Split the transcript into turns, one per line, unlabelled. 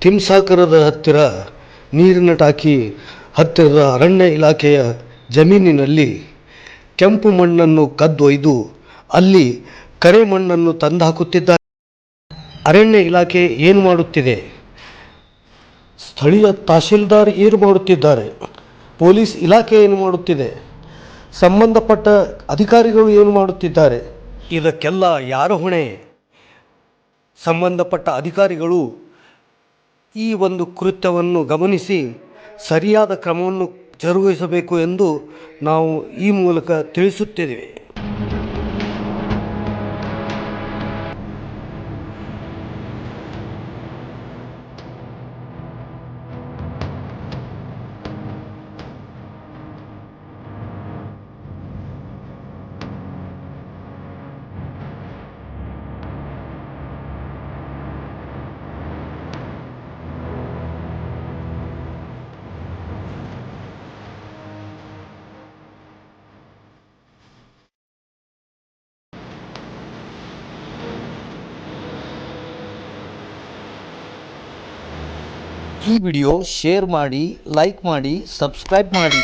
ತಿಮ್ಸಾಕರದ ಹತ್ತಿರ ನೀರಿನ ಟಾಕಿ ಹತ್ತಿರದ ಅರಣ್ಯ ಇಲಾಖೆಯ ಜಮೀನಿನಲ್ಲಿ ಕೆಂಪು ಮಣ್ಣನ್ನು ಕದ್ದೊಯ್ದು ಅಲ್ಲಿ ಕರೆ ಮಣ್ಣನ್ನು ತಂದುಹಾಕುತ್ತಿದ್ದಾರೆ ಅರಣ್ಯ ಇಲಾಖೆ ಏನು ಮಾಡುತ್ತಿದೆ? ಸ್ಥಳೀಯ ತಹಶೀಲ್ದಾರ್ ಏನು ಮಾಡುತ್ತಿದ್ದಾರೆ? ಪೊಲೀಸ್ ಇಲಾಖೆ ಏನು ಮಾಡುತ್ತಿದೆ? ಸಂಬಂಧಪಟ್ಟ ಅಧಿಕಾರಿಗಳು ಏನು ಮಾಡುತ್ತಿದ್ದಾರೆ? ಇದಕ್ಕೆಲ್ಲ ಯಾರ ಹೊಣೆ? ಸಂಬಂಧಪಟ್ಟ ಅಧಿಕಾರಿಗಳು ಈ ಒಂದು ಕೃತ್ಯವನ್ನು ಗಮನಿಸಿ ಸರಿಯಾದ ಕ್ರಮವನ್ನು ಜರುಗಿಸಬೇಕು ಎಂದು ನಾವು ಈ ಮೂಲಕ ತಿಳಿಸುತ್ತಿದ್ದೇವೆ.
ಈ ವಿಡಿಯೋ ಶೇರ್ ಮಾಡಿ ಲೈಕ್ ಮಾಡಿ ಸಬ್ಸ್ಕ್ರೈಬ್ ಮಾಡಿ.